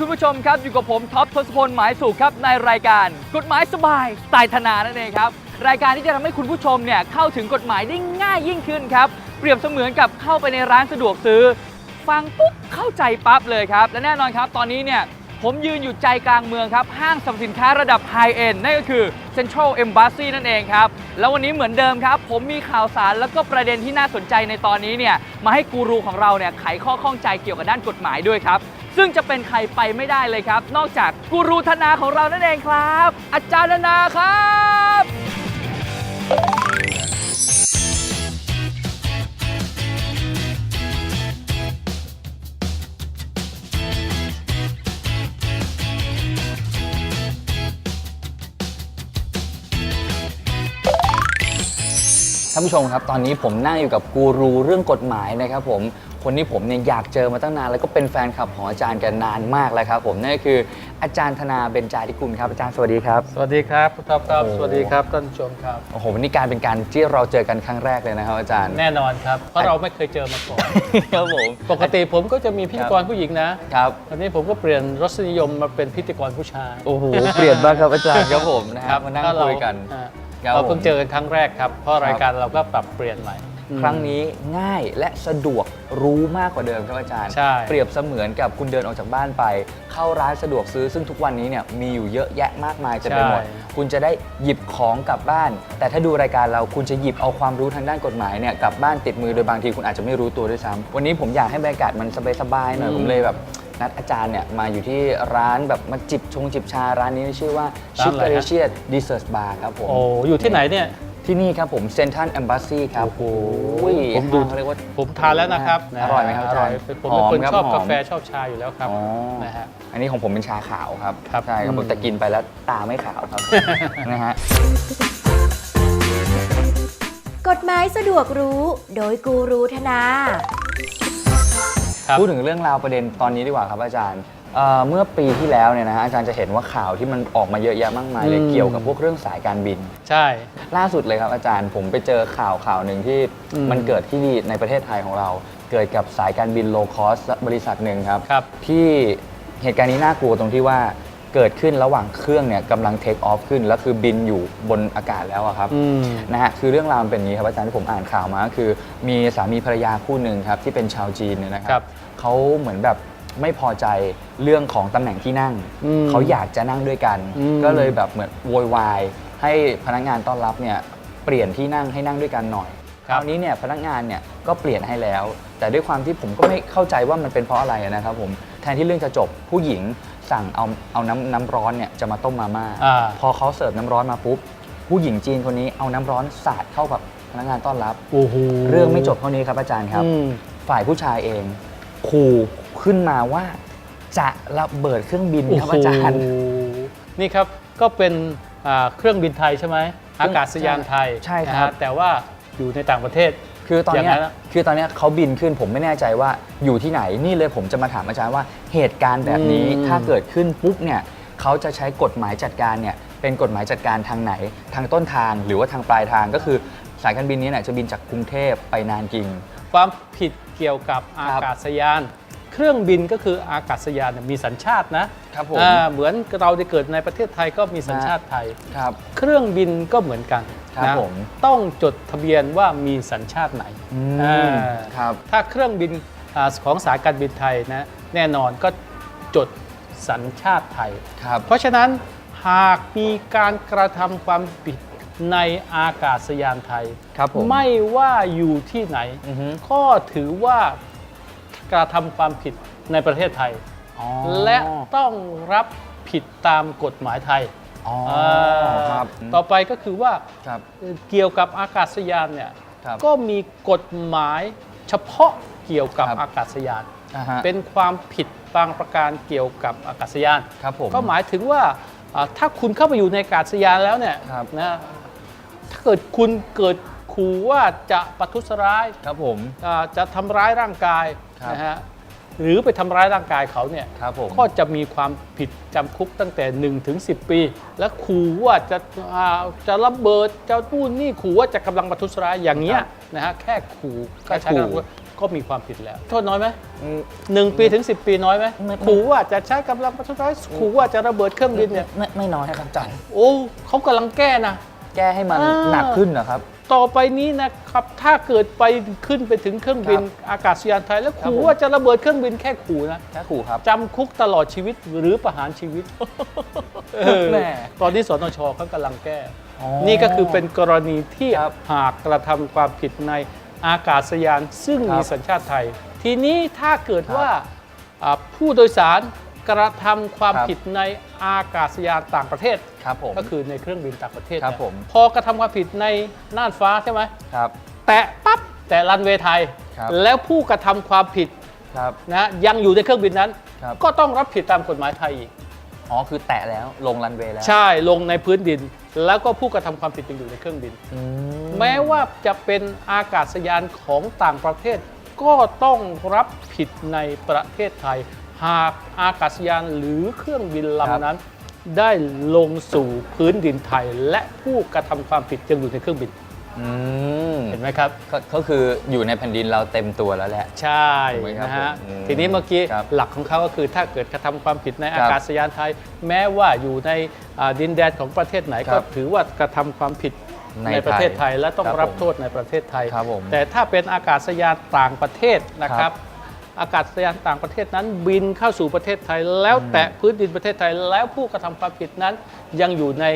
คุณผู้ชมครับอยู่กับผมท็อปทศพลหมายสุขครับในรายการกฎหมายสบายสไตล์ธนานั่นเองครับรายการที่จะทำให้คุณผู้ชมเนี่ยเข้าถึงกฎหมายได้ง่ายยิ่งขึ้นครับเปรียบเสมือนกับเข้าไปในร้านสะดวกซื้อ ฟังปุ๊บเข้าใจปั๊บเลยครับและแน่นอนครับตอนนี้เนี่ยผมยืนอยู่ใจกลางเมืองครับ ห้างสรรพสินค้าระดับไฮเอ็นนั่นก็คือ Central Embassy นั่นเองครับ แล้ววันนี้เหมือนเดิมครับ ผมมีข่าวสารแล้วก็ประเด็นที่น่าสนใจในตอนนี้เนี่ยมาให้กูรูของเราเนี่ยไขข้อข้องใจเกี่ยวกับด้านกฎหมายด้วยครับ ซึ่งจะเป็นใครไปไม่ได้เลยครับ นอกจากกูรูธนาของเรานั่นเองครับ อาจารย์ธนาครับท่านผู้ชมครับ ตอนนี้ผมนั่งอยู่กับกูรูเรื่องกฎหมายนะครับผม คนที่ผมเนี่ยอยากเจอมาตั้งนาน แล้วก็เป็นแฟนคลับของอาจารย์กันนานมากแล้วครับ ผมนั่นก็คืออาจารย์ธนาเบญจาธิกุลครับอาจารย์สวัสดีครับ สวัสดีครับคุณท็อปครับโอ้สวัสดีครับท่านผู้ชมครับ โอ้โหวันนี้การเป็นการที่เราเจอกันครั้งแรกเลยนะครับ อาจารย์ แน่นอนครับ เพราะเราไม่เคยเจอมาก่อน ครับผม ปกติผมก็จะมีพิธีกรผู้หญิงนะครับ ตอนนี้ผมก็เปลี่ยนรสนิยมมาเป็นพิธีกรผู้ชาย โอ้โห เปลี่ยนบ้างครับอาจารย์ครับผมนะครับมานั่งถ้าเราคุยกันอ่าครับเราเพิ่งผมเจอกันครั้งแรกครับ เพราะรายการเราก็ปรับเปลี่ยนใหม่ ครั้งนี้ง่ายและสะดวกรู้มากกว่าเดิมครับอาจารย์ ใช่ เปรียบเสมือนกับคุณเดินออกจากบ้านไป เข้าร้านสะดวกซื้อซึ่งทุกวันนี้เนี่ยมีอยู่เยอะแยะมากมายเต็มไปหมดคุณจะได้หยิบของกลับบ้าน แต่ถ้าดูรายการเราคุณจะหยิบเอาความรู้ทางด้านกฎหมายเนี่ยกลับบ้านติดมือโดยบางทีคุณอาจจะไม่รู้ตัวด้วยซ้ำวันนี้ผมอยากให้บรรยากาศมันสบายๆหน่อยผมเลยแบบนัดอาจารย์เนี่ยมาอยู่ที่ร้านแบบมาจิบชงจิบชาร้านนี้ชื่อว่าชิคเกอร์เชียดีเซอร์บาร์ครับผม โอ้อยู่ที่ไหนเนี่ย ที่นี่ครับผมเซนทันแอมบ s สซีครับโอ้โหอุ้ยผมดูห้างเขาเรียกว่า ผมทานแล้วนะครับอร่อยไหมครับออาจาร่รอยย์ผมเป็นคนหชอบหกาแฟชอบชาอยู่แล้วครับอ๋อนะฮะ อันนี้ของผมเป็นชาขาวครับ ครับใช่ครับผมอืม แต่กินไปแล้วตาไม่ขาวครับ นะฮะ กฎหมายสะดวกรู้ โดยกูรูธนา ครับ พูดถึงเรื่องราวประเด็นตอนนี้ดีกว่าครับอาจารย์ เอ่อเมื่อปีที่แล้วเนี่ยนะฮะอาจารย์จะเห็นว่าข่าวที่มันออกมาเยอะแยะมากมายเลยอืม เกี่ยวกับพวกเรื่องสายการบิน ใช่ ล่าสุดเลยครับอาจารย์ผมไปเจอข่าวข่าวหนึ่งที่อืมมันเกิดที่ในประเทศไทยของเรา เกิดกับสายการบินโลคอสบริษัทหนึ่งครับ ครับ ที่เหตุการณ์นี้น่ากลัวตรงที่ว่าเกิดขึ้นระหว่างเครื่องเนี่ยกำลังเทคออฟขึ้น แล้วคือบินอยู่บนอากาศแล้วอะครับ อืม นะฮะคือเรื่องราวมันเป็นอย่างนี้ครับอาจารย์ที่ผมอ่านข่าวมาก็คือ มีสามีภรรยาคู่หนึ่งครับที่เป็นชาวจีนเนี่ยนะคครัรับบเขาเหมือนแบบ ไม่พอใจเรื่องของตำแหน่งที่นั่ง อืมเขาอยากจะนั่งด้วยกัน อืม ก็เลยแบบเหมือนโวยวายให้พนักงานต้อนรับเนี่ยเปลี่ยนที่นั่งให้นั่งด้วยกันหน่อยคราวนี้เนี่ยพนักงานเนี่ยก็เปลี่ยนให้แล้ว แต่ด้วยความที่ผมก็ไม่เข้าใจว่ามันเป็นเพราะอะไรนะครับผมแทนที่เรื่องจะจบผู้หญิงสั่งเอาเอาน้ำน้ำร้อนเนี่ยจะมาต้มมาม่า อ่า พอเขาเสิร์ฟน้ำร้อนมาปุ๊บ ผู้หญิงจีนคนนี้เอาน้ำร้อนสาดเข้ากับพนักงานต้อนรับ โอ้โหเรื่องไม่จบเท่านี้ครับอาจารย์ครับ อืม ฝ่ายผู้ชายเองขู่ ขึ้นมาว่า จะระเบิดเครื่องบินครับอาจารย์โอ้โหนี่ครับก็เป็นอ่าเครื่องบินไทยใช่ไหมอากาศยานไทยใช่ครับ นะฮะแต่ว่าอยู่ในต่างประเทศ คือตอนเนี้อย่างนั้นอะ คือตอนเนี้ยเขาบินขึ้นผมไม่แน่ใจว่าอยู่ที่ไหนนี่เลยผมจะมาถามอาจารย์ว่าเหตุการณ์แบบนี้อืม ถ้าเกิดขึ้นปุ๊บเนี่ยเขาจะใช้กฎหมายจัดการเนี่ยเป็นกฎหมายจัดการทางไหน ทางต้นทางหรือว่าทางปลายทางก็คือสายการบินนี้เนี่ยจะบินจากกรุงเทพไปนานกิง ความผิดเกี่ยวกับอากาศยาน เครื่องบินก็คืออากาศยานเนี่ยมีสัญชาตินะครับผมอ่าเหมือนเราได้เกิดในประเทศไทยก็มีสัญชาติไทย ครับ เครื่องบินก็เหมือนกันครับนะผม ต้องจดทะเบียนว่ามีสัญชาติไหนอือ่ามครับ ถ้าเครื่องบินอาของสายการบินไทยนะแน่นอนก็จดสัญชาติไทย ครับ เพราะฉะนั้นหากมีการกระทำความผิดในอากาศยานไทย ครับผมไม่ว่าอยู่ที่ไหน อือฮึก็ถือว่า กระทำความผิดในประเทศไทย อ๋อและต้องรับผิดตามกฎหมายไทยอ๋อาครับต่อไปก็คือว่าครับ เกี่ยวกับอากาศยานเนี่ยครับก็มีกฎหมายเฉพาะเกี่ยวกับครับ อากาศยาน อ่าฮะ เป็นความผิดบางประการเกี่ยวกับอากาศยาน ครับผมก็หมายถึงว่าอ่าถ้าคุณเข้าไปอยู่ในอากาศยานแล้วเนี่ยครับ นะถ้าเกิดคุณเกิดขู่ว่าจะประทุษร้ายครับผม อ่าจะทำร้ายร่างกายครับ นะฮะหรือไปทำร้ายร่างกายเขาเนี่ยครับผม ก็จะมีความผิดจำคุกตั้งแต่1ถึง10 ปี และขู่ว่าจะอ่าจะระเบิดจะนู่นนี่ขู่ว่าจะกำลังประทุษร้ายอย่างเงี้ยนะฮะแค่ขู่แค่ก็ใช้ขู่ กำลังก็มีความผิดแล้ว โทษน้อยไหมอืม หนึ่งปีถึง 10 ปีน้อยไหมไม่ ขู่ว่าจะใช้กำลังประทุษร้ายขู่ว่าจะระเบิดเครื่องบินเนี่ยไม่ไม่น้อยครับอาจารย์โอ้เขากำลังแก้นะ แก้ให้มันอ่า หนักขึ้นนะครับ ต่อไปนี้นะครับ ถ้าเกิดไปขึ้นไปถึงเครื่องบินครับอากาศยานไทย แล้วครับขู่ผมว่าจะระเบิดเครื่องบินแค่ขู่นะแค่ขู่ครับจำคุกตลอดชีวิตหรือประหารชีวิตเออแหม่ตอนนี้สนชเขากำลังแก้อ๋อนี่ก็คือเป็นกรณีที่ครับหากกระทำความผิดในอากาศยานซึ่งครับมีสัญชาติไทย ทีนี้ถ้าเกิดครับว่าอ่าผู้โดยสาร กระทำความครับ ผิดในอากาศยานต่างประเทศ ครับผม ก็คือในเครื่องบินต่างประเทศครับเนี่ยผม พอกระทำความผิดในน่านฟ้าใช่ไหมครับ แตะปั๊บแต่รันเวย์ไทย ครับ แล้วผู้กระทำความผิดครับ นะยังอยู่ในเครื่องบินนั้น ครับ ก็ต้องรับผิดตามกฎหมายไทยอีก อ๋อ คือแตะแล้วลงรันเวย์แล้วใช่ลงในพื้นดิน แล้วก็ผู้กระทำความผิดยังอยู่ในเครื่องบิน อืแม้ว่าจะเป็นอากาศยานของต่างประเทศ ก็ต้องรับผิดในประเทศไทย หากอากาศยานหรือเครื่องบินลำนั้น ได้ลงสู่พื้นดินไทย และผู้กระทำความผิดยังอยู่ในเครื่องบิน อืมเห็นไหมครับ ก็ก็คืออยู่ในแผ่นดินเราเต็มตัวแล้วแหละ ใช่ถูกไหมครับนะฮะผมอืมทีนี้เมื่อกี้ครับหลักของเขาก็คือถ้าเกิดกระทำความผิดในครัอาบกาศยานไทย แม้ว่าอยู่ในอ่าดินแดนของประเทศไหนครัก็บถือว่ากระทำความผิดในในประเทศไทยและต้องครับรับผมโทษในประเทศไทย ครับผมแต่ถ้าเป็นอากาศยานต่างประเทศนะคครัรับบ อากาศยานต่างประเทศนั้นบินเข้าสู่ประเทศไทย แล้วแตะพื้นดินประเทศไทย แล้วผู้กระทำความผิดนั้น ยังอยู่ใน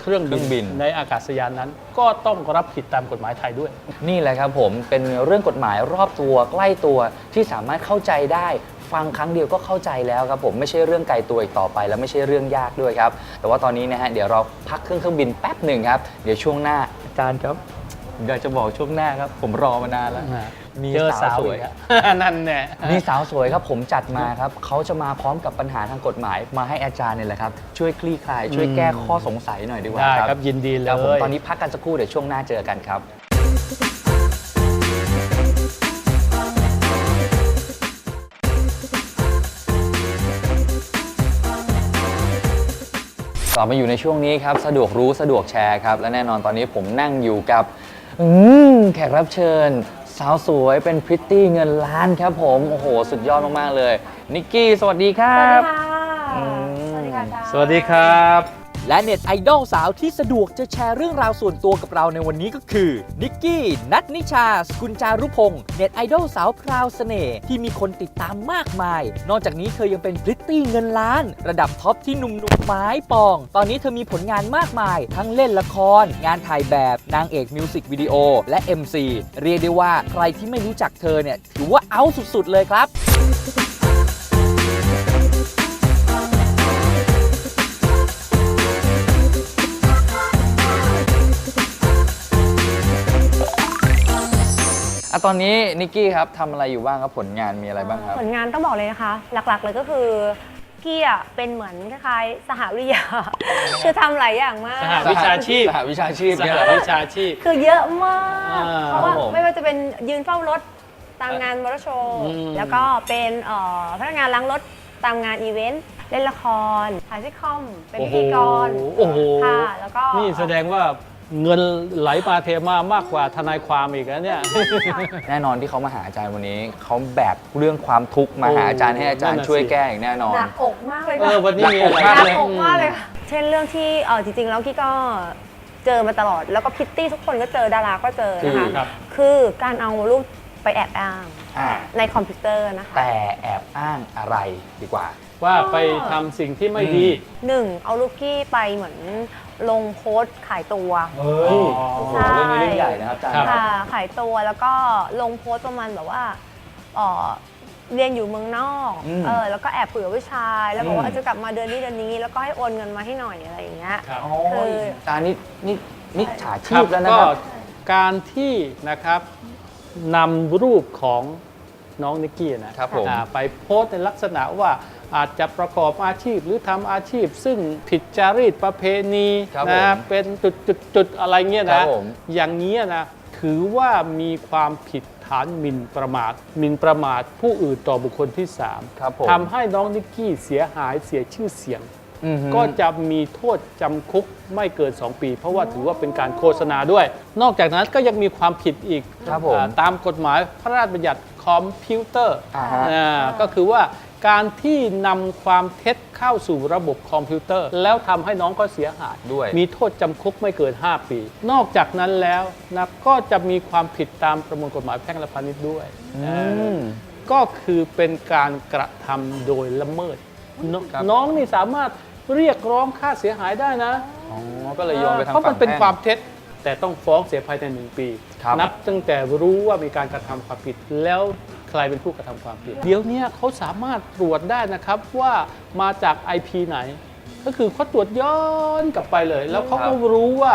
เครื่องเครื่องบิบินนในอากาศยานนั้น ก็ต้องรับผิดตามกฎหมายไทยด้วย นี่แหละครับผมเป็นเรื่องกฎหมายรอบตัวใกล้ตัวที่สามารถเข้าใจได้ฟังครั้งเดียวก็เข้าใจแล้วครับผมไม่ใช่เรื่องไกลตัวอีกต่อไป และไม่ใช่เรื่องยากด้วยครับ แต่ว่าตอนนี้นะฮะเดี๋ยวเราพักเครื่องเครื่องบินแป๊บหนึ่งครับ เดี๋ยวช่วงหน้าอาจารย์ครับเดี๋ยวจะบอกช่วงหน้าครับ ผมรอมานานแล้ว มีเจอสาสาววสวย อีกอะนั่นแน่มีสาวสวยครับผมจัดมาครับเขาจะมาพร้อมกับปัญหาทางกฎหมายมาให้อาจารย์เนี่ยแหละครับ ช่วยคลี่คลาย ช่วยแก้ข้อสงสัยหน่อยดีกว่าได้ครับครับยินดีเลครับผมย ตอนนี้พักกันสักครู่เดี๋ยวช่วงหน้าเจอกันครับ กลับมาอยู่ในช่วงนี้ครับ สะดวกรู้สะดวกแชร์ครับ และแน่นอนตอนนี้ผมนั่งอยู่กับ อืมแขกรับเชิญ สาวสวยเป็นพริตตี้เงินล้านครับผม โอ้โห สุดยอดมาก ๆ เลย นิกกี้ สวัสดีคสรัวัสบดีค่ะอืมสวัสดีค่ะอาจารย์ สวัสดีครับ และเน็ตไอดอลสาวที่สะดวกจะแชร์เรื่องราวส่วนตัวกับเราในวันนี้ก็คือนิกกี้นัทนิชา สกุลจารุพงศ์เน็ตไอดอลสาวพราวเสน่ห์ที่มีคนติดตามมากมาย นอกจากนี้เธอยังเป็นพริตตี้เงินล้าน ระดับท็อปที่หนุ่มๆไม้ปอง ตอนนี้เธอมีผลงานมากมาย ทั้งเล่นละคร งานถ่ายแบบนางเอกมิวสิกวิดีโอและ MC เรียกได้ว่าใครที่ไม่รู้จักเธอเนี่ยถือว่าเอาสุดๆเลยครับ อะตอนนี้นิกกี้ครับทำอะไรอยู่บ้างครับผลงานมีอะไรบ้างครับ ผลงานต้องบอกเลยนะคะ หลักๆเลยก็คือกี้อะเป็นเหมือนคล้ายๆสหวิทยา คือทำหลายอย่างมาก สหวิชาชีพ สหวิชาชีพสเนี่ยหเหรอ วิชาชีพ คือเยอะมาก อ่าเพราะว่าครับผมไม่ว่าจะเป็นยืนเฝ้ารถตามงานมอเตอร์โชว์ อืม แล้วก็เป็นเอ่อพนักงานล้างรถตามงานอีเวนต์ เล่นละครถ่ายซิทคอม เป็นพิธีกรโอ้โห ค่ะ แล้วก็นี่แสดงว่า เงินไหลมาเทมามากกว่าทนายความอีกนะเนี่ย แน่นอนที่เขามาหาอาจารย์วันนี้ เขาแบกเรื่องความทุกข์มาหาอาจารย์ให้อาจารย์นั่นน่ะช่วยสิแก้อย่างแน่นอน หนักอกมากเลยเอค่ะอวันนี้มีอะไรหนักอกหนักเลยอกมากเลยค่ะเช่นเรื่องที่เออจริงๆแล้วกี้ก็เจอมาตลอด แล้วก็พิตตี้ทุกคนก็เจอดาราก็เจอนะคือคะครับ คือการเอารูปไปแอบอ้างอ่าในคอมพิวเตอร์นะคะแต่แอบอ้างอะไรดีกว่า ว่าไปทำสิ่งที่ไม่ดี หนึ่งเอาลูกกี้ไปเหมือน ลงโพสต์ขายตัว เฮ้ยอ๋อโอ้โหใช่เรื่องนี้เรื่องใหญ่นะครับอาจารย์ครับ ค่ะขายตัวแล้วก็ลงโพสต์ประมาณแบบว่าเอ่อเรียนอยู่เมืองนอกอืมเออแล้วก็แอบเผื่อผู้ชาย แล้วบอกว่าอืมจะกลับมาเดือนนี้เดือนนี้ แล้วก็ให้โอนเงินมาให้หน่อยอะไรอย่างเงี้ย ครับ โอ้ยอาจารย์นี่นี่มิจฉาชีครัพบแล้วนะก็ครับ การที่นะครับนำรูปของ น้องนิกกี้นะครับผม อ่าไปโพสต์ในลักษณะว่าอาจจะประกอบอาชีพหรือทำอาชีพ ซึ่งผิดจารีตประเพณีครับนะผมเป็นจุดจุดจุดๆๆอะไรเงี้ยครันะบผม อย่างนี้ยนะถือว่ามีความผิดฐานหมิ่นประมาทหมิ่นประมาทผู้อื่นต่อบุคคลที่สามครับผมทำให้น้องนิกกี้เสียหายเสียชื่อเสียง อือฮึ ก็จะมีโทษจำคุกไม่เกิน 2 ปี เพราะว่าถือว่าเป็นการโฆษณาด้วย นอกจากนั้นก็ยังมีความผิดอีกครับผมอ่าตามกฎหมายพระราชบัญญัติ คอมพิวเตอร์อ่าฮะ อ่าก็คือว่าการที่นำความเท็จเข้าสู่ระบบคอมพิวเตอร์ แล้วทำให้น้องก็เสียหาย ด้วย มีโทษจำคุกไม่เกิน 5 ปี นอกจากนั้นแล้วนะก็จะมีความผิดตามประมวลกฎหมายแพ่งและพาณิชย์ด้วยอือ่ามก็คือเป็นการกระทำโดยละเมิดนครับ น้องนี่สามารถเรียกร้องค่าเสียหายได้นะ อ๋อก็เลยโยนไปทางเพราะมันฝั่งเป็นแพ่ง ความเท็จ แต่ต้องฟ้องเสียภายในหนึ่งปี ครับ นับตั้งแต่รู้ว่ามีการกระทำความผิด แล้วใครเป็นผู้กระทำความผิด เดี๋ยวเนี้เขาสามารถตรวจได้นะครับว่ามาจาก IP ไหน ก็คือเขาตรวจย้อนกลับไปเลย แล้วเขาก็รู้ว่า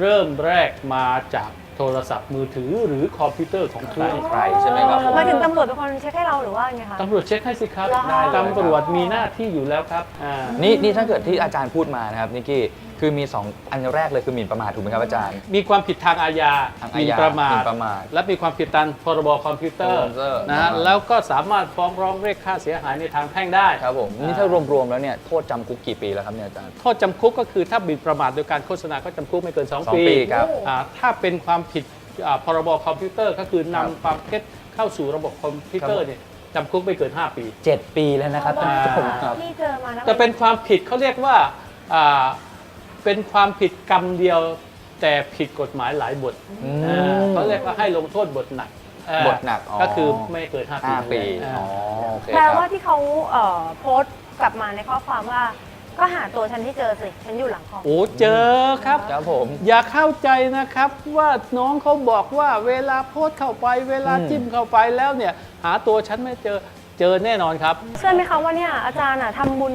เริ่มแรกมาจากโทรศัพท์มือถือหรือคอมพิวเตอร์ของใคร ใครใช่ไหมครับผม หมายถึงตำรวจเป็นคนเช็คให้เราหรือว่าไงคะ ตำรวจเช็คให้สิครับเหรอคะตำรวจมีหน้าที่อยู่แล้วครับอ่า นี่นี่ถ้าเกิดที่อาจารย์พูดมานะครับนิกกี้ คือมี 2 อันแรกเลยคือหมิ่นประมาทถูกไหมครับอาจารย์ มีความผิดทางอาญาทางหอามิ่นญาประมาหมิ่ทนประมาทและมีความผิดตามพรบคอมพิวเตอร์คอมพิวเตอร์นะฮะอ่าแล้วก็สามารถฟ้องร้องเรียกค่าเสียหายในทางแพ่งได้ครับผมนี่ถ้ารวมๆแล้วเนี่ยโทษจำคุกกี่ปีแล้วครับเนี่ยอาจารย์ โทษจำคุกก็คือถ้าหมิ่นประมาทโดยการโฆษณาก็จำคุกไม่เกินสอง2ปีปีครับอ่าถ้าเป็นความผิดอ่าพรบคอมพิวเตอร์ก็คือนำครับความเท็จเข้าสู่ระบบคอมพิวเตอร์เนี่ยจำคุกไม่เกิน 5 ปี7ปีแล้วนะครับท่านผู้ชมครับ ที่เจอมานะแต่เป็นความผิดเขาเรียกว่าอ่า เป็นความผิดกรรมเดียว แต่ผิดกฎหมายหลายบทอืมอ่าเขาเรียกว่าให้ลงโทษบทหนักอ่าบทหนักอ๋อ ก็คือไม่เกิน5ปี5ปีอ่า อ๋อโอเคแปลครับ ว่าที่เขาเอ่อโพสต์กลับมาในข้อความว่า ก็หาตัวฉันที่เจอสิ ฉันอยู่หลังคอม โอ้เจอครับ ครับผม อย่าเข้าใจนะครับว่าน้องเขาบอกว่าเวลาโพสต์เข้าไป เวลาอืมจิ้มเข้าไปแล้วเนี่ย หาตัวฉันไม่เจอ เจอแน่นอนครับ เชื่อไหมคะว่าเนี่ยอาจารย์อะทำบุญ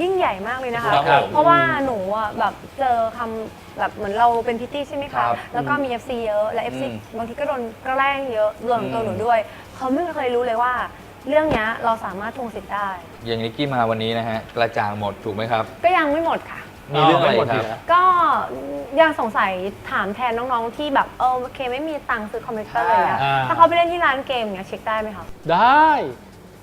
ยิ่งใหญ่มากเลยนะคะ ครับเพราะว่าหนูอะแบบเจอคำแบบเหมือนเราเป็นพิตตี้ใช่ไหมครัคะ บแล้วก็มี FC เยอะและ FC อืมบางทีก็โดนแกล้งเยอะรวมถึงตัวหนูด้วย เขาไม่เคยรู้เลยว่า เรื่องเนี้ยเราสามารถทวงสิทธิ์ได้ อย่างนิกกี้มาวันนี้นะฮะกระจ่างหมดถูกไหมครับ ก็ยังไม่หมดค่ะ มีเรื่องอะไรไม่หมดคดีรับนะก็ยังสงสัยถามแทนน้องๆที่แบบเออโอเคไม่มีตังค์ซื้อคอมพิวเตอร์เลยอะอ่า ถ้าเขาไปเล่นที่ร้านเกมเนี่ยเช็คได้ไหมคะ ได้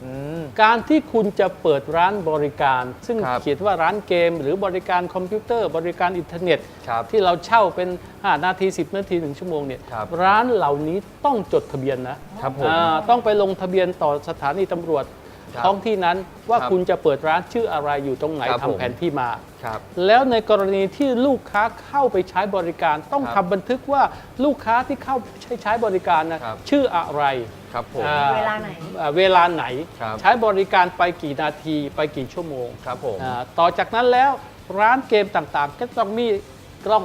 อืม การที่คุณจะเปิดร้านบริการ ซึ่งครับเขียนว่าร้านเกม หรือบริการคอมพิวเตอร์ บริการอินเทอร์เน็ต ครับที่เราเช่าเป็น 5 นาที 10 นาที 1 ชั่วโมงเนี่ยครับร้านเหล่านี้ต้องจดทะเบียนนะครับผม อ่าต้องไปลงทะเบียนต่อสถานีตำรวจครับ ท้องที่นั้นว่าครับคุณจะเปิดร้านชื่ออะไรอยู่ตรงไหนครับทำผม แผนที่มา ครับแล้วในกรณีที่ลูกค้าเข้าไปใช้บริการ ต้องครับทำบันทึกว่าลูกค้าที่เข้าใช้ใช้บริการนะครับชื่ออะไร ครับผม อ่เวลาไหน อ่าเวลาไหน ครับ ใช้บริการไปกี่นาทีไปกี่ชั่วโมงครับผม อ่าต่อจากนั้นแล้วร้านเกมต่างๆ ก็ต้องมีกล้อง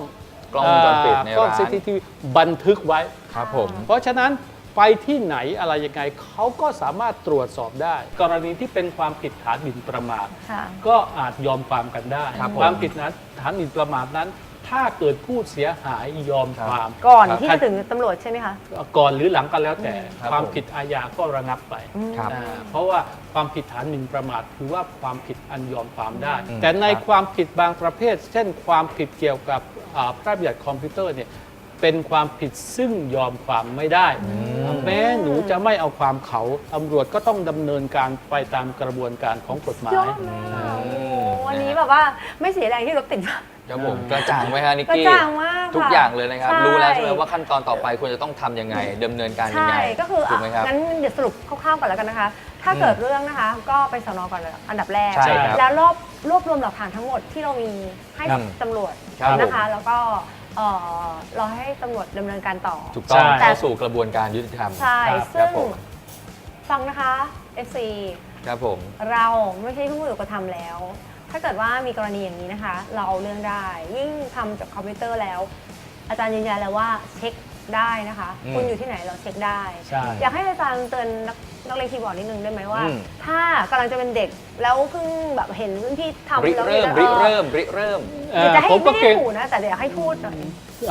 กล้องวงจรปิดในากล้อง ร้าน CCTV บันทึกไว้ ครับผม เพราะฉะนั้น ไปที่ไหนอะไรยังไงเขาก็สามารถตรวจสอบได้ กรณีที่เป็นความผิดฐานหมิ่นประมาทค่ะ ก็อาจยอมความกันได้ ครับผม ความผิดนั้นฐานหมิ่นประมาทนั้น ถ้าเกิดผู้เสียหายยอมความก่อนครับที่จะถึงตำรวจใช่ไหมคะ ก่อนหรือหลังก็แล้วแต่ ครับความผม ผิดอาญาก็ระงับไป ครับ อ่าเพราะว่าความผิดฐานหมิ่นประมาทถือว่าความผิดอันยอมความได้ อืมแต่ในครับ ความผิดบางประเภท เช่นความผิดเกี่ยวกับอ่าพระราชบัญญัติคอมพิวเตอร์เนี่ย เป็นความผิดซึ่งยอมความไม่ได้ แม้หนูจะไม่เอาความเขาตำรวจก็ต้องดำเนินการไปตามกระบวนการของกฎหมาย ยอดมากโอ้โหวันนี้แบบว่าไม่เสียแรงที่รถติดมาก ครับผมกระจ่างไหมฮะนิกกระกี้จ่างมากค่ะทุกอย่างเลยนะครับ ใช่ รู้แล้วใช่ไหมว่าขั้นตอนต่อไปควรจะต้องทำยังไงดำเนินการยังใช่ไงก็คือถูกไหมครับ งั้นเดี๋ยวสรุปคร่าวๆก่อนแล้วกันนะคะ ถ้าเกิดเรื่องนะคะ ก็ไปสนก่อนเลยอันดับแรก ใช่ครับแล้วรวบรวบรวมหลักฐานทั้งหมดที่เรามีให้ครับตำรวจครับนะคะ แล้วก็ เอ่อรอให้ตำรวจดำเนินการต่อ ถูกต้องใช่ เข้าสู่กระบวนการยุติธรรมใช่ครับซึ่งครับผมฟังนะคะ FC ครับผม เราไม่ใช่ผู้ถูกกระทำแล้ว ถ้าเกิดว่ามีกรณีอย่างนี้นะคะ เราเอาเรื่องได้ ยิ่งทำจากคอมพิวเตอร์แล้ว อาจารย์ยืนยันแล้วว่าเช็คได้นะคะ อืม คุณอยู่ที่ไหนเราเช็คได้ ใช่ อยากให้อาจารย์เตือนนัก นักเรียนคีย์บอร์ดนิดนึงได้ไหมว่า อืม ถ้ากำลังจะเป็นเด็กแล้วเพิ่งแบบเห็นรุ่นพี่ทำริแล้วเริ่มเอริอเริ่มริเริ่ม เอ่เดี๋ยวอจะให้ผมก็ไม่เกรให้งหูนะ แต่เดี๋ยวให้พูดหน่อย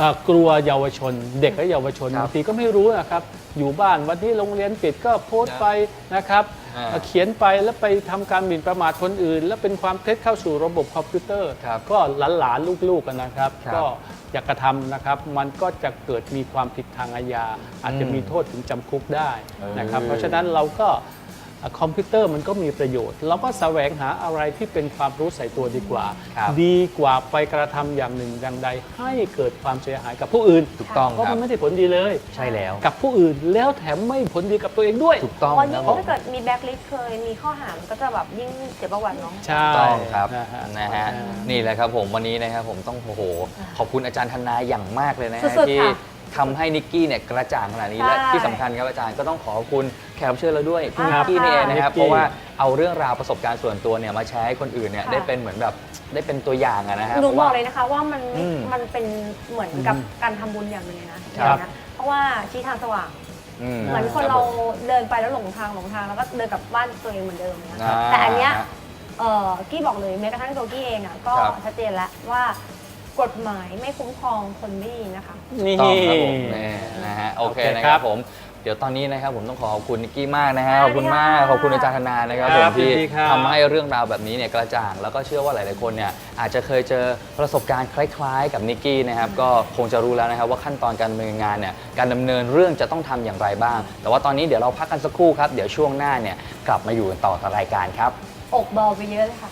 อ่ากลัวเยาวชน เด็กและเยาวชนครับบางทีก็ไม่รู้นะครับ อยู่บ้านวันที่โรงเรียนปิดก็โพสต์ไปนะครับอ่า เขียนไปแล้วไปทำการหมิ่นประมาทคนอื่น แล้วเป็นความเท็จเข้าสู่ระบบคอมพิวเตอร์ครับก็หลานๆลูกๆกันนะครับครับก็อยากกระทำนะครับ มันก็จะเกิดมีความผิดทางอาญาอาจจะมีโทษถึงจำคุกได้นะครับเออเพราะฉะนั้นเราก็อะ คอมพิวเตอร์มันก็มีประโยชน์ เราก็แสวงหาอะไรที่เป็นความรู้ใส่ตัวดีกว่าครับดีกว่าไปกระทำอย่างหนึ่งอย่างใด ให้เกิดความเสียหายกับผู้อื่น ถูกต้องเพราะครัมับนไม่ได้ผลดีเลย ใช่แล้ว กับผู้อื่นแล้วแถมไม่ผลดีกับตัวเองด้วย ถูกต้องวันคนี้รับผมถ้าเกิดมีแบ็คลิสต์เคยมีข้อหามันก็จะแบบยิ่งเสียประวัติเนาะใช่ต้องครับนะฮะนะฮะนี่แหละครับผมวันนี้นะครับผมต้องโอ้โหขอบคุณอาจารย์ธนาอย่างมากเลยนะฮะสุดๆที่ค่ะ ทำให้นิกกี้เนี่ยกระจ่างขนาดนี้ใช่และที่สำคัญครับอาจารย์ก็ต้องขอบคุณแขกรับเชิญเราด้วยพี่นิครักบกี้นี่เองนะครับนิกกี้เพราะว่าเอาเรื่องราวประสบการณ์ส่วนตัวเนี่ยมาแชร์ให้คนอื่นเนี่ยค่ะ ได้เป็นเหมือนแบบได้เป็นตัวอย่างอะนะฮะหนูพราะบว่าอกเลยนะคะว่ามันไม่อืมมันเป็นเหมือนกับอืมการทำบุญอย่างหนึงเลยนะครับ นะเพราะว่าชี้ทางสว่างอืมเหมือนคนบเราผมเดินไปแล้วหลงทางหลงทางแล้วก็เดินกลับบ้านตัวเองเหมือนเดิมนะอ่าแต่อันเนี้ยเอ่อกี้บอกเลยแม้กระทั่งตัวกี้เองอะก็ครับชัดเจนแล้วว่า กฎหมายไม่คุ้มครองคนไม่ดีนะคะ นี่ ต้องครับผมนี่นะฮะโอเคโอเคนะคครัรับบผม เดี๋ยวตอนนี้นะครับผมต้องขอขอบคุณนิกกี้มากนะฮะขอบคุณมากค่ะขอบคุณอาจารย์ธนานะครับคผรัมบที่ยินดีครับ ทำให้เรื่องราวแบบนี้เนี่ยกระจ่าง แล้วก็เชื่อว่าหลาย ๆ คนเนี่ยอาจจะเคยเจอประสบการณ์คล้าย ๆ กับนิกกี้นะครับก็คงจะรู้แล้วนะครับว่าขั้นตอนการดำเนินงานเนี่ยการดำเนินเรื่องจะต้องทำอย่างไรบ้าง แต่ว่าตอนนี้เดี๋ยวเราพักกันสักครู่ครับเดี๋ยวช่วงหน้าเนี่ยกลับมาอยู่กันต่อกับรายการครับ อกเบาไปเยอะเลยค่ะ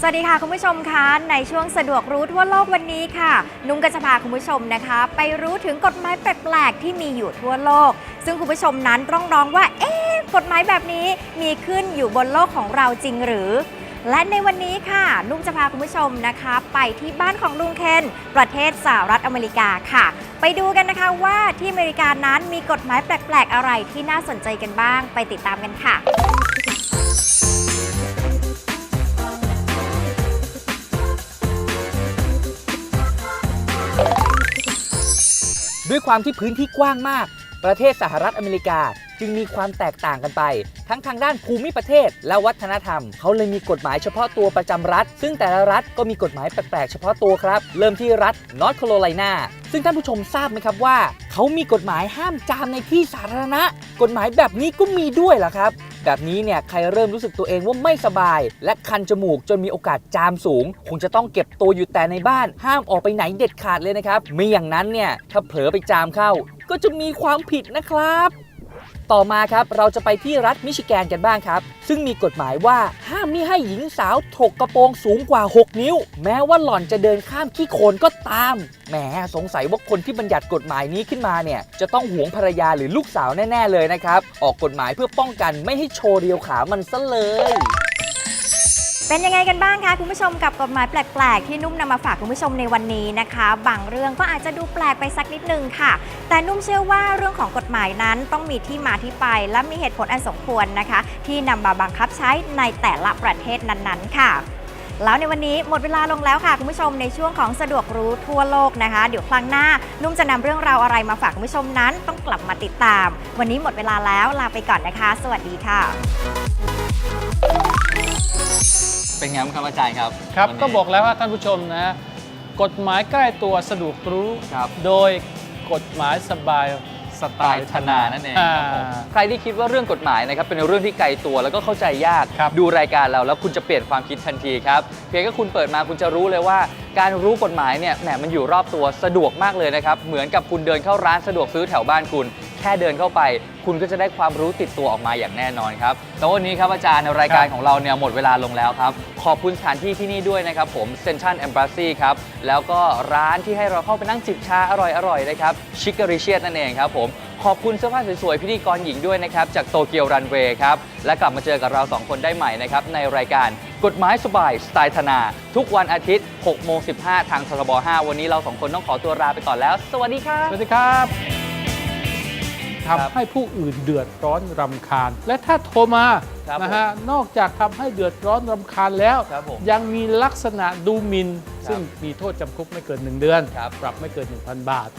สวัสดีค่ะคุณผู้ชมคะในช่วงสะดวกรู้ทั่วโลกวันนี้ค่ะ นุ่มก็จะพาคุณผู้ชมนะคะ ไปรู้ถึงกฎหมายแปลกๆที่มีอยู่ทั่วโลก ซึ่งคุณผู้ชมนั้นต้องร้องว่า เอ๊ะกฎหมายแบบนี้มีขึ้นอยู่บนโลกของเราจริงหรือ และในวันนี้ค่ะ นุ่มจะพาคุณผู้ชมนะคะ ไปที่บ้านของลุงเคน ประเทศสหรัฐอเมริกาค่ะ ไปดูกันนะคะว่าที่อเมริกานั้นมีกฎหมายแปลกๆอะไรที่น่าสนใจกันบ้าง ไปติดตามกันค่ะ ด้วยความที่พื้นที่กว้างมาก ประเทศสหรัฐอเมริกา จึงมีความแตกต่างกันไป ทั้งทางด้านภูมิประเทศและวัฒนธรรม เขาเลยมีกฎหมายเฉพาะตัวประจำรัฐ ซึ่งแต่ละรัฐก็มีกฎหมายแปลกๆเฉพาะตัวครับ เริ่มที่รัฐนอร์ทแคโรไลนาซึ่งท่านผู้ชมทราบไหมครับว่า เขามีกฎหมายห้ามจามในที่สาธารณะ กฎหมายแบบนี้ก็มีด้วยเหรอครับ แบบนี้เนี่ยใครเริ่มรู้สึกตัวเองว่าไม่สบาย และคันจมูกจนมีโอกาสจามสูง คงจะต้องเก็บตัวอยู่แต่ในบ้าน ห้ามออกไปไหนเด็ดขาดเลยนะครับไม่อย่างนั้นเนี่ยถ้าเผลอไปจามเข้า ก็จะมีความผิดนะครับ ต่อมาครับเราจะไปที่รัฐมิชิแกนกันบ้างครับ ซึ่งมีกฎหมายว่าห้ามมิให้หญิงสาวถกกระโปรงสูงกว่า 6 นิ้ว แม้ว่าหล่อนจะเดินข้ามขี้โคลนก็ตามแหมสงสัยว่าคนที่บัญญัติกฎหมายนี้ขึ้นมาเนี่ยจะต้องหวงภรรยาหรือลูกสาวแน่ ๆ เลยนะครับ ออกกฎหมายเพื่อป้องกันไม่ให้โชว์เรียวขามันซะเลย เป็นยังไงกันบ้างคะคุณผู้ชมกับกฎหมายแปลก ๆ ที่นุ่มนำมาฝากคุณผู้ชมในวันนี้นะคะ บางเรื่องก็อาจจะดูแปลกไปสักนิดนึงค่ะ แต่นุ่มเชื่อว่าเรื่องของกฎหมายนั้นต้องมีที่มาที่ไป และมีเหตุผลอันสมควรนะคะ ที่นำมาบังคับใช้ในแต่ละประเทศนั้นๆ ค่ะ แล้วในวันนี้หมดเวลาลงแล้วค่ะคุณผู้ชมในช่วงของสะดวกรู้ทั่วโลกนะคะ เดี๋ยวครั้งหน้า นุ่มจะนำเรื่องราวอะไรมาฝากคุณผู้ชมนั้น ต้องกลับมาติดตาม วันนี้หมดเวลาแล้วลาไปก่อนนะคะ สวัสดีค่ะ เป็นไงบ้างครับอาจารย์ครับครับวันนี้ ก็บอกแล้วว่าท่านผู้ชมนะกฎหมายใกล้ตัวสะดวกรู้ ครับ โดยกฎหมายสบายสไตตายล์ธนานั่นเองครับผมอ่า ใครที่คิดว่าเรื่องกฎหมายนะครับเป็นเรื่องที่ไกลตัวแล้วก็เข้าใจยาก ครับ ดูรายการเราแล้วคุณจะเปลี่ยนความคิดทันทีครับเพียงแค่คุณเปิดมาคุณจะรู้เลยว่า การรู้กฎหมายเนี่ยแหมมันอยู่รอบตัวสะดวกมากเลยนะครับเหมือนกับคุณเดินเข้าร้านสะดวกซื้อแถวบ้านคุณแค่เดินเข้าไป คุณก็จะได้ความรู้ติดตัวออกมาอย่างแน่นอนครับแต่วันนี้ครับอาจารย์ในรายการของเราเนี่ยหมดเวลาลงแล้วครับ ขอบคุณสถานที่ที่นี่ด้วยนะครับผมเซนชันแอมบ s ซีครับ แล้วก็ร้านที่ให้เราเข้าไปนั่งจิบชาอร่อยๆนะครับชิคกริเชียนั่นเองครับผมขอบคุณเสื้อผ้าสวยๆ พิธีกรหญิงด้วยนะครับ จากโตเกียวรันเวย์ครับ และกลับมาเจอกับเรา 2 คนได้ใหม่นะครับ ในรายการกฎหมายสบายสไตล์ธนา ทุกวันอาทิตย์6โมง15 ทางทบ5 วันนี้เรา 2 คนต้องขอตัวลาไปก่อนแล้ว สวัสดีครับ สวัสดีครับ ทำให้ผู้อื่นเดือดร้อนรำคาญ และถ้าโทรมาครับนะฮะนอกจากทำให้เดือดร้อนรำคาญแล้ว ครับผมยังมีลักษณะดูหมินครับซึ่งมีโทษจำคุกไม่เกิน 1 เดือน ครับ ปรับไม่เกิน 1,000 บาท